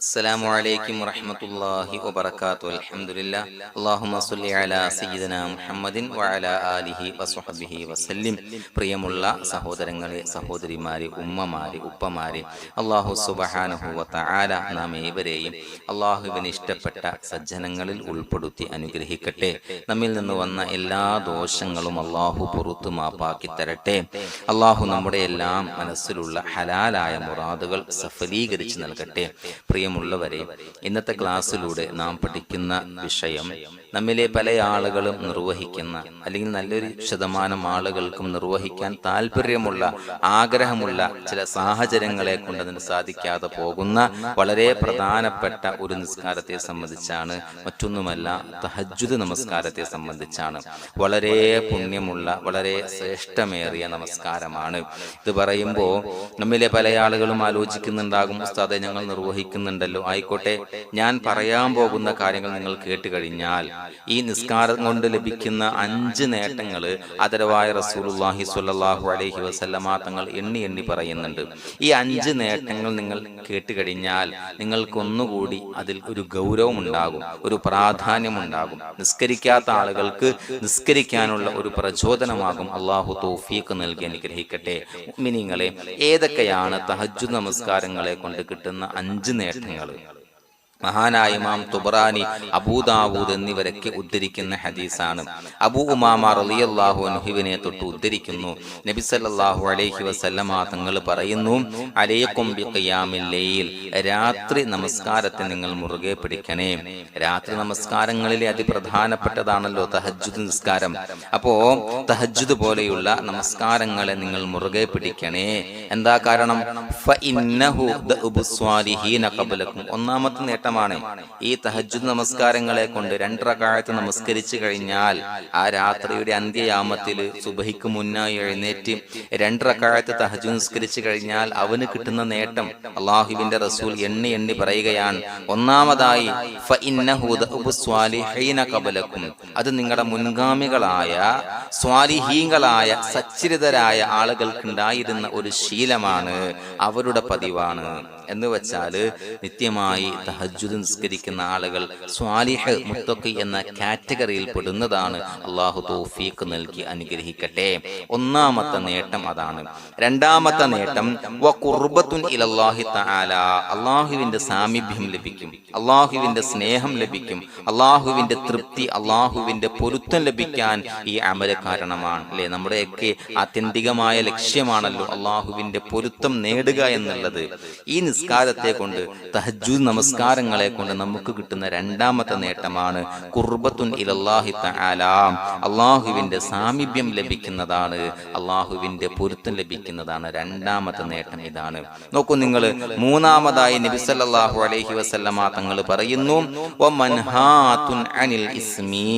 السلام عليكم ورحمة الله وبركاته الحمد لله اللهم صل على سيدنا محمد وعلى آله وصحبه وسلم പ്രിയമുള്ള സഹോദരങ്ങളെ സഹോദരിമാരെ ഉമ്മമാരെ ഉപ്പമാരെ അള്ളാഹു സുബഹാനഹുവ തആല നാം ഏവരെയും അള്ളാഹുവിന് ഇഷ്ടപ്പെട്ട സജ്ജനങ്ങളിൽ ഉൾപ്പെടുത്തി അനുഗ്രഹിക്കട്ടെ നമ്മിൽ നിന്ന് വന്ന എല്ലാ ദോഷങ്ങളും അള്ളാഹു പുറത്തു മാപ്പാക്കി തരട്ടെ അള്ളാഹു നമ്മുടെ എല്ലാം മനസ്സിലുള്ള ഹലാലായ മുറാദുകൾ സഫലീകരിച്ച് നൽകട്ടെ പ്രിയമുള്ളവരെ ഇന്നത്തെ ക്ലാസ്സിലൂടെ നാം പഠിക്കുന്ന വിഷയം നമ്മിലെ പല ആളുകളും നിർവഹിക്കുന്ന അല്ലെങ്കിൽ നല്ലൊരു ശതമാനം ആളുകൾക്കും നിർവഹിക്കാൻ താല്പര്യമുള്ള ആഗ്രഹമുള്ള ചില സാഹചര്യങ്ങളെ കൊണ്ട് അതിന് സാധിക്കാതെ പോകുന്ന വളരെ പ്രധാനപ്പെട്ട ഒരു നിസ്കാരത്തെ സംബന്ധിച്ചാണ്. മറ്റൊന്നുമല്ല തഹജുദ് നമസ്കാരത്തെ സംബന്ധിച്ചാണ്. വളരെ പുണ്യമുള്ള വളരെ ശ്രേഷ്ഠമേറിയ നമസ്കാരമാണ്. ഇത് പറയുമ്പോൾ നമ്മിലെ പല ആളുകളും ആലോചിക്കുന്നുണ്ടാകും ഉസ്താദെ ഞങ്ങൾ നിർവഹിക്കുന്നുണ്ടല്ലോ ആയിക്കോട്ടെ ഞാൻ പറയാൻ പോകുന്ന കാര്യങ്ങൾ നിങ്ങൾ കേട്ട് കഴിഞ്ഞാൽ ഈ നിസ്കാരം കൊണ്ട് ലഭിക്കുന്ന അഞ്ച് നേട്ടങ്ങൾ അതരവായ റസൂലുള്ളാഹി സ്വല്ലല്ലാഹു അലഹി വസല്ലമ തങ്ങൾ എണ്ണി എണ്ണി പറയുന്നുണ്ട്. ഈ അഞ്ച് നേട്ടങ്ങൾ നിങ്ങൾ കേട്ട് കഴിഞ്ഞാൽ നിങ്ങൾക്കൊന്നുകൂടി അതിൽ ഒരു ഗൗരവം ഉണ്ടാകും ഒരു പ്രാധാന്യം ഉണ്ടാകും നിസ്കരിക്കാത്ത ആളുകൾക്ക് നിസ്കരിക്കാനുള്ള ഒരു പ്രചോദനമാകും. അള്ളാഹു തോഫീക്ക് നൽകി അനുഗ്രഹിക്കട്ടെ. മിനിങ്ങളെ ഏതൊക്കെയാണ് തഹജു നമസ്കാരങ്ങളെ കൊണ്ട് കിട്ടുന്ന അഞ്ച് നേട്ടങ്ങൾ മഹാനായ ഇമാം തുബറാനി അബൂദാവൂദ് എന്നിവരൊക്കെ ഉദ്ധരിക്കുന്ന ഹദീസാണ്. അബൂ ഉമാമ റളിയല്ലാഹു അൻഹുവിനെ തൊട്ട് ഉദ്ധരിക്കുന്നു. നബി സല്ലല്ലാഹു അലൈഹി വസല്ലമ തങ്ങൾ പറയുന്നു അലൈക്കും ലൈൽ രാത്രി നമസ്കാരത്തെ നിങ്ങൾ മുറുകെ പിടിക്കണേ. രാത്രി നമസ്കാരങ്ങളിലെ അതിപ്രധാനപ്പെട്ടതാണല്ലോ തഹജ്ജുദ് നിസ്കാരം. അപ്പോ തഹജ്ജുദ് പോലെയുള്ള നമസ്കാരങ്ങളെ നിങ്ങൾ മുറുകെ പിടിക്കണേ. എന്താ കാരണം? ഒന്നാമത്തെ ഇന്നഹു നേട്ടമാണ് ഈ തഹജുദ് നമസ്കാരങ്ങളെ കൊണ്ട് രണ്ടറക്കാലത്ത് നമസ്കരിച്ചു കഴിഞ്ഞാൽ ആ രാത്രിയുടെ അന്ത്യയാമത്തിൽ സുബഹിക്ക് മുന്നായി എഴുന്നേറ്റ് രണ്ടറക്കാലത്ത് തഹജു നിസ്കരിച്ചു കഴിഞ്ഞാൽ അവന് കിട്ടുന്ന നേട്ടം അള്ളാഹുവിന്റെ റസൂൽ എണ്ണി എണ്ണി പറയുകയാണ്. ഒന്നാമതായി അത് നിങ്ങളുടെ മുൻഗാമികളായ സ്വാലിഹീങ്ങളായ സച്ചരിതരായ ആളുകൾക്കുണ്ടായിരുന്ന ഒരു ശീലമാണ് അവരുടെ പതിവാണ്. എന്ന് വെച്ചാൽ നിത്യമായി തഹജുദ് നിസ്കരിക്കുന്ന ആളുകൾ സ്വാലിഹ് മുത്തക്കി എന്ന കാറ്റഗറിയിൽ പെടുന്നതാണ് അള്ളാഹു തൗഫീഖ് നൽകി അനുഗ്രഹിക്കട്ടെ. ഒന്നാമത്തെ നേട്ടം അതാണ്. രണ്ടാമത്തെ നേട്ടം ഇലല്ലാഹി തആല. അള്ളാഹുവിന്റെ സാമീപ്യം ലഭിക്കും അള്ളാഹുവിന്റെ സ്നേഹം ലഭിക്കും അള്ളാഹുവിന്റെ തൃപ്തി അള്ളാഹുവിന്റെ പൊരുത്തം ലഭിക്കാൻ ഈ അമൽ കാരണമാണ്. അല്ലെ? നമ്മുടെയൊക്കെ ആത്യന്തികമായ ലക്ഷ്യമാണല്ലോ അള്ളാഹുവിന്റെ പൊരുത്തം നേടുക എന്നുള്ളത്. ഈ നിസ്കാരത്തെ കൊണ്ട് തഹജു നമസ്കാരങ്ങളെ കൊണ്ട് നമുക്ക് കിട്ടുന്ന രണ്ടാമത്തെ നേട്ടമാണ് കുർബത്തുൻ ഇലല്ലാഹി അള്ളാഹുവിന്റെ സാമീപ്യം ലഭിക്കുന്നതാണ് അള്ളാഹുവിന്റെ പൊരുത്തം ലഭിക്കുന്നതാണ് രണ്ടാമത്തെ നേട്ടം ഇതാണ്. നോക്കൂ നിങ്ങൾ മൂന്നാമതായി നബിസല്ലാഹു അലൈഹി വസല്ലമ തങ്ങൾ പറയുന്നു അനിൽ ഇസ്മി.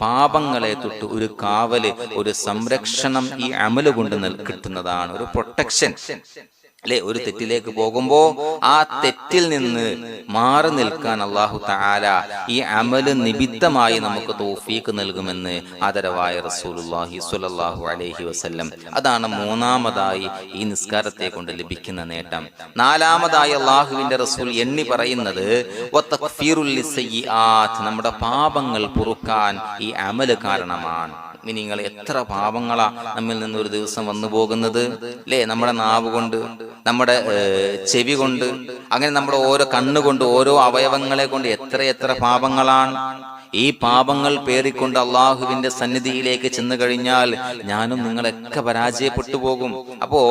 പാപങ്ങളെ തൊട്ട് ഒരു കാവൽ ഒരു സംരക്ഷണം ഈ അമൽ കൊണ്ട് കിട്ടുന്നതാണ് ഒരു പ്രൊട്ടക്ഷൻ അല്ലെ ഒരു തെറ്റിലേക്ക് പോകുമ്പോ ആ തെറ്റിൽ നിന്ന് മാറി നിൽക്കാൻ അള്ളാഹു താല ഈ അമൽ നിമിത്തമായി നമുക്ക് തോഫീക്ക് നൽകുമെന്ന് ആദരവായ റസൂലുല്ലാഹി സുലല്ലാഹു അലഹി വസ്ല്ലം. അതാണ് മൂന്നാമതായി ഈ നിസ്കാരത്തെ കൊണ്ട് ലഭിക്കുന്ന നേട്ടം. നാലാമതായി അള്ളാഹുവിന്റെ റസൂൽ എണ്ണി പറയുന്നത് നമ്മുടെ പാപങ്ങൾ പൊറുക്കാൻ ഈ അമൽ കാരണമാണ്. നിങ്ങൾ എത്ര പാപങ്ങളാ നമ്മിൽ നിന്ന് ഒരു ദിവസം വന്നു പോകുന്നത്? അല്ലേ നമ്മുടെ നാവ് കൊണ്ട് നമ്മുടെ ചെവി കൊണ്ട് അങ്ങനെ നമ്മുടെ ഓരോ കണ്ണുകൊണ്ട് ഓരോ അവയവങ്ങളെ കൊണ്ട് എത്ര എത്ര പാപങ്ങളാണ്. ഈ പാപങ്ങൾ പേറിക്കൊണ്ട് അള്ളാഹുവിന്റെ സന്നിധിയിലേക്ക് ചെന്നു കഴിഞ്ഞാൽ ഞാനും നിങ്ങളൊക്കെ പരാജയപ്പെട്ടു പോകും. അപ്പോ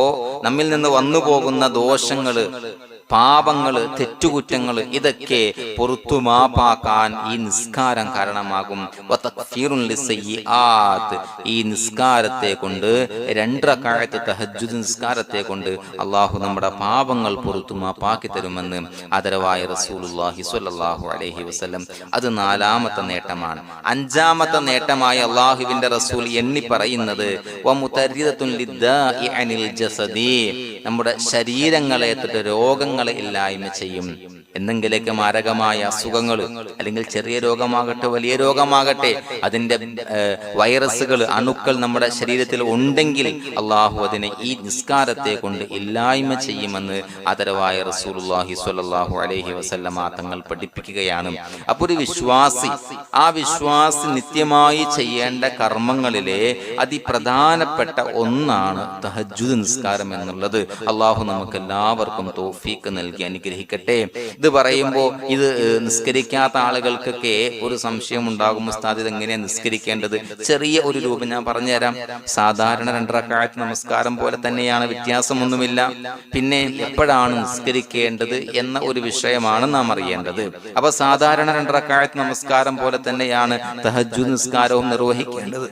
നമ്മിൽ നിന്ന് വന്നു പോകുന്ന ദോഷങ്ങൾ പാപങ്ങൾ തെറ്റുകുറ്റങ്ങൾ ഇതൊക്കെ പുറത്തു മാപ്പാക്കാൻ ഈ നിസ്കാരം കാരണമാകും. ഈ നിസ്കാരത്തെ കൊണ്ട് രണ്ടരക്കാലത്ത് തഹജുദ് നിസ്കാരത്തെ കൊണ്ട് അള്ളാഹു നമ്മുടെ പാപങ്ങൾ പുറത്തു മാപ്പാക്കി തരുമെന്ന് അതരവായ റസൂലുള്ളാഹി സ്വല്ലല്ലാഹു അലഹി വസ്ലം അത് നാലാമത്തെ നേട്ടമാണ്. അഞ്ചാമത്തെ നേട്ടമായി അള്ളാഹുവിന്റെ റസൂൽ എണ്ണി പറയുന്നത് നമ്മുടെ ശരീരങ്ങളെ രോഗങ്ങൾ രോഗങ്ങളെ ഇല്ലായ്മ ചെയ്യും. എന്തെങ്കിലേക്ക് മാരകമായ അസുഖങ്ങൾ അല്ലെങ്കിൽ ചെറിയ രോഗമാകട്ടെ വലിയ രോഗമാകട്ടെ അതിന്റെ വൈറസുകൾ അണുക്കൾ നമ്മുടെ ശരീരത്തിൽ ഉണ്ടെങ്കിൽ അള്ളാഹു അതിനെ ഈ നിസ്കാരത്തെ കൊണ്ട് ഇല്ലായ്മ ചെയ്യുമെന്ന് ആദരവായ റസൂലുള്ളാഹി സ്വല്ലല്ലാഹു അലൈഹി വസല്ലമ തങ്ങൾ പഠിപ്പിക്കുകയാണ്. അപ്പോൾ ഒരു വിശ്വാസി ആ വിശ്വാസി നിത്യമായി ചെയ്യേണ്ട കർമ്മങ്ങളിലെ അതിപ്രധാനപ്പെട്ട ഒന്നാണ് തഹജ്ജുദ് നിസ്കാരം എന്നുള്ളത്. അള്ളാഹു നമുക്ക് എല്ലാവർക്കും തോഫീക്ക് നൽകി അനുഗ്രഹിക്കട്ടെ. ഇത് പറയുമ്പോൾ ഇത് നിസ്കരിക്കാത്ത ആളുകൾക്കൊക്കെ ഒരു സംശയം ഉണ്ടാകും. ഉസ്താദ് ഇത് എങ്ങനെയാണ് നിസ്കരിക്കേണ്ടത്? ചെറിയ ഒരു രൂപം ഞാൻ പറഞ്ഞുതരാം. സാധാരണ രണ്ടരക്കാലത്ത് നമസ്കാരം പോലെ തന്നെയാണ് വ്യത്യാസമൊന്നുമില്ല. പിന്നെ എപ്പോഴാണ് നിസ്കരിക്കേണ്ടത് എന്ന ഒരു വിഷയമാണ് നാം അറിയേണ്ടത്. അപ്പൊ സാധാരണ രണ്ടരക്കാലത്ത് നമസ്കാരം പോലെ തന്നെയാണ് തഹജു നിസ്കാരവും നിർവഹിക്കേണ്ടത്.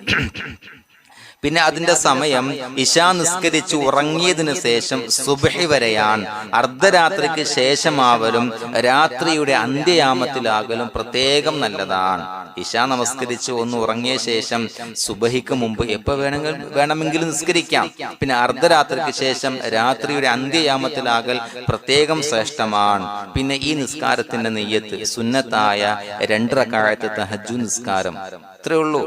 പിന്നെ അതിന്റെ സമയം ഇശാ നിസ്കരിച്ച് ഉറങ്ങിയതിനു ശേഷം സുബഹി വരെയാണ്. അർദ്ധരാത്രിക്ക് ശേഷമാവലും രാത്രിയുടെ അന്ത്യയാമത്തിലാകലും പ്രത്യേകം നല്ലതാണ്. ഇശാ നമസ്കരിച്ച് ഒന്ന് ഉറങ്ങിയ ശേഷം സുബഹിക്ക് മുമ്പ് എപ്പോ വേണമെങ്കിൽ വേണമെങ്കിലും നിസ്കരിക്കാം. പിന്നെ അർദ്ധരാത്രിക്ക് ശേഷം രാത്രി രാത്രിയുടെ അന്ത്യയാമത്തിലാകൽ പ്രത്യേകം ശ്രേഷ്ഠമാണ്. പിന്നെ ഈ നിസ്കാരത്തിന്റെ നെയ്യത്ത് സുന്നത്തായ രണ്ടരക്കാലത്ത് തഹജു നിസ്കാരം. ഇത്രേ ഉള്ളൂ.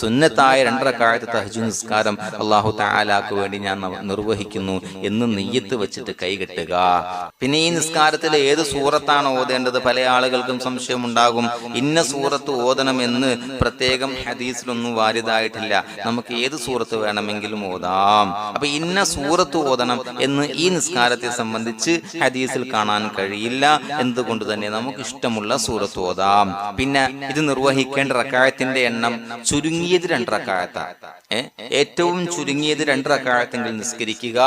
സുന്നത്തായ രണ്ടരക്കാലത്ത് തഹജു നിസ്കാരം അള്ളാഹു താലാക്ക് വേണ്ടി ഞാൻ നിർവഹിക്കുന്നു എന്ന് നെയ്യത്ത് വെച്ചിട്ട് കൈകെട്ടുക പിന്നെ ഈ നിസ്കാരത്തിൽ ഏത് സൂറത്താണ് ഓതേണ്ടത്? പല ആളുകൾക്കും സംശയം ഉണ്ടാകും ഇന്ന സൂറത്ത് ഓതണം എന്ന് പ്രത്യേകം ഹദീസിലൊന്നും വാരിതായിട്ടില്ല നമുക്ക് ഏത് സൂറത്ത് വേണമെങ്കിലും ഓതാം. അപ്പൊ ഇന്ന സൂറത്ത് ഓതണം എന്ന് ഈ നിസ്കാരത്തെ സംബന്ധിച്ച് ഹദീസിൽ കാണാൻ കഴിയില്ല. എന്തുകൊണ്ട് തന്നെ നമുക്ക് ഇഷ്ടമുള്ള സൂറത്ത് ഓതാം. പിന്നെ ഇത് നിർവഹിക്കേണ്ട റക്കായത്തിന്റെ എണ്ണം ചുരുങ്ങിയത് രണ്ട് റക്കായത്ത. ഏ ഏറ്റവും ചുരുങ്ങിയത് രണ്ട് റക്കാഴത്തെങ്കിൽ നിസ്കരിക്കുക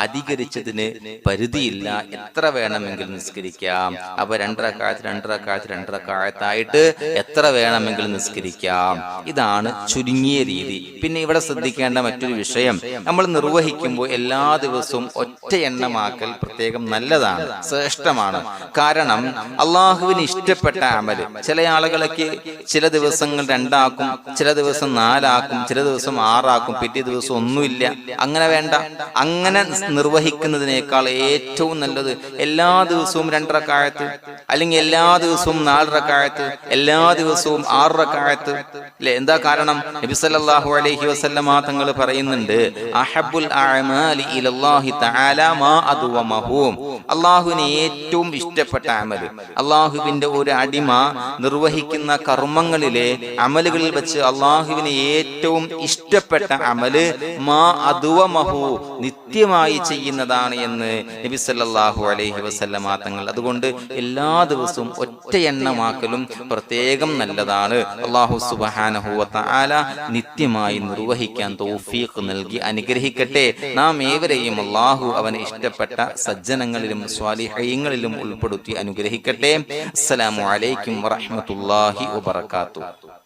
അധികരിച്ചതിന് പരിധിയില്ല എത്ര വേണമെങ്കിൽ നിസ്കരിക്കാം. അപ്പൊ രണ്ടരക്കാലത്ത് രണ്ടരക്കാലത്ത് രണ്ടരക്കാലത്തായിട്ട് എത്ര വേണമെങ്കിൽ നിസ്കരിക്കാം. ഇതാണ് ചുരുങ്ങിയ രീതി. പിന്നെ ഇവിടെ ശ്രദ്ധിക്കേണ്ട മറ്റൊരു വിഷയം നമ്മൾ നിർവഹിക്കുമ്പോൾ എല്ലാ ദിവസവും ഒറ്റ എണ്ണമാക്കൽ പ്രത്യേകം നല്ലതാണ് ശ്രേഷ്ഠമാണ്. കാരണം അള്ളാഹുവിന് ഇഷ്ടപ്പെട്ട അമൽ ചില ആളുകളൊക്കെ ചില ദിവസങ്ങൾ രണ്ടാക്കും ചില ദിവസം നാലാക്കും ചില ദിവസം ആറാക്കും പിറ്റേ ദിവസം ഒന്നുമില്ല. അങ്ങനെ വേണ്ട. അങ്ങനെ നിർവഹിക്കുന്നതിനേക്കാൾ ഏറ്റവും നല്ലത് എല്ലാ ദിവസവും രണ്ടരക്കാലത്ത് അല്ലെങ്കിൽ എല്ലാ ദിവസവും നാലരക്കാലത്ത് എല്ലാ ദിവസവും ആറരക്കാലത്ത്. അല്ലെ? എന്താ കാരണം? നബി സല്ലല്ലാഹു അലൈഹി വസല്ലമ തങ്ങൾ പറയുന്നുണ്ട് അഹബ്ബുൽ അഅമാലി തആല മാ അള്ളാഹുവിന് ഏറ്റവും ഇഷ്ടപ്പെട്ട അമൽ അള്ളാഹുവിന്റെ ഒരു അടിമ നിർവഹിക്കുന്ന കർമ്മങ്ങളിലെ അമലുകളിൽ വെച്ച് അള്ളാഹുവിന് ഏറ്റവും ഇഷ്ടപ്പെട്ട അമൽ മാ അദ്വമഹു നിത്യമായി ചെയ്യുന്നതാണ് എന്ന് നബി സല്ലാഹു അലൈഹി വസല്ലമ തങ്ങൾ അതുകൊണ്ട് എല്ലാ ദിവസവും ഒറ്റ എണ്ണമാക്കലും പ്രത്യേകം നല്ലതാണ്. അള്ളാഹു സുബ്ഹാനഹു ആല നിത്യമായി നിർവഹിക്കാൻ തൗഫീഖ് നൽകി അനുഗ്രഹിക്കട്ടെ. നാം ഏവരെയും അള്ളാഹു അവന് ഇഷ്ടപ്പെട്ട സജ്ജനങ്ങളിലും സ്വാലിഹയങ്ങളിലും ഉൾപ്പെടുത്തി അനുഗ്രഹിക്കട്ടെ. അസ്സലാമു അലൈക്കും വറഹ്മത്തുള്ളാഹി വബറകാതുഹു.